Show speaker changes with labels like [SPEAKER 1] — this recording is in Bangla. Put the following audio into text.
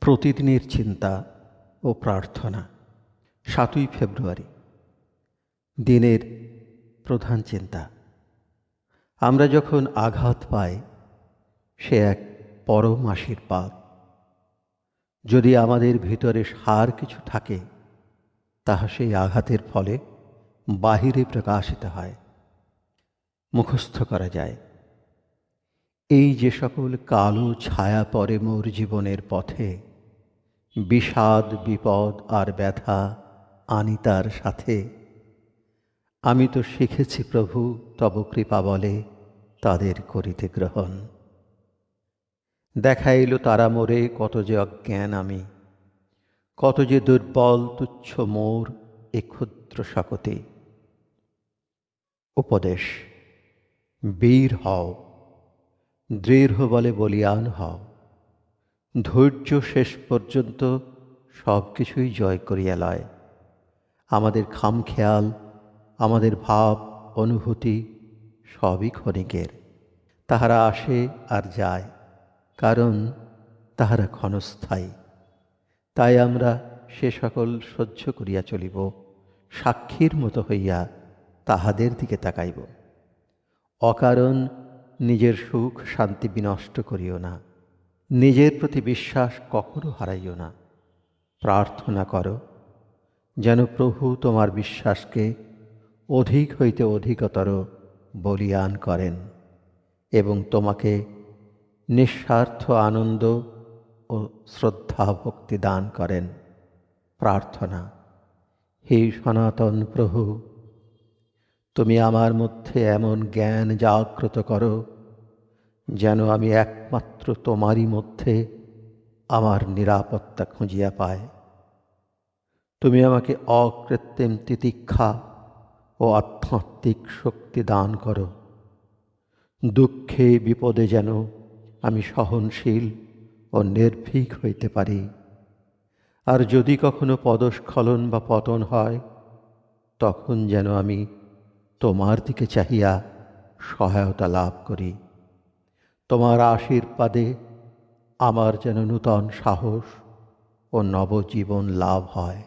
[SPEAKER 1] প্রতিদিনের চিন্তা ও প্রার্থনা, সাতই ফেব্রুয়ারি, দিনের প্রধান চিন্তা। আমরা যখন আঘাত পাই, সে এক পরম আশীর্বাদ। যদি আমাদের ভিতরে সার কিছু থাকে, তাহা সেই আঘাতের ফলে বাহিরে প্রকাশিত হয়, মুখস্থ করা যায়। এই যে সকল কালো ছায়া পরে মোর জীবনের পথে বিষাদ, বিপদ আর ব্যথা আনি তার সাথে। আমি তো শিখেছি প্রভু, তব কৃপা বলে তাদের করিতে গ্রহণ। দেখা এলো তারা মোরে কত যে অজ্ঞান আমি, কত যে দুর্বল, তুচ্ছ মোর এ ক্ষুদ্র শকতে। উপদেশ, বীর হও, দৃঢ় বলে বলিয়ান হও। ধৈর্য শেষ পর্যন্ত সব কিছুই জয় করিয়া লয়। আমাদের খামখেয়াল, আমাদের ভাব, অনুভূতি সবই ক্ষণিকের। তাহারা আসে আর যায়, কারণ তাহারা ক্ষণস্থায়ী। তাই আমরা সে সকল সহ্য করিয়া চলিব, সাক্ষীর মতো হইয়া তাহাদের দিকে তাকাইব। অকারণ নিজের সুখ শান্তি বিনষ্ট করিও না। নিজের প্রতি বিশ্বাস কখনো হারাইও না। প্রার্থনা করো, যেন প্রভু তোমার বিশ্বাসকে অধিক হইতে অধিকতর বলিয়ান করেন এবং তোমাকে নিঃস্বার্থ আনন্দ ও শ্রদ্ধা ভক্তি দান করেন। প্রার্থনা, হে সনাতন প্রভু, তুমি আমার মধ্যে এমন জ্ঞান জাগ্রত করো যেন আমি একমাত্র তোমারই মধ্যে আমার নিরাপত্তা খুঁজিয়া পাই। তুমি আমাকে অকৃত্রিম তিতিক্ষা ও আধ্যাত্মিক শক্তি দান করো। দুঃখে বিপদে যেন আমি সহনশীল ও নির্ভীক হইতে পারি। আর যদি কখনো পদস্খলন বা পতন হয়, তখন যেন আমি তোমার দিকে চাহিয়া সহায়তা লাভ করি। তোমার আশীর্বাদে আমার যেন নূতন সাহস ও নবজীবন লাভ হয়।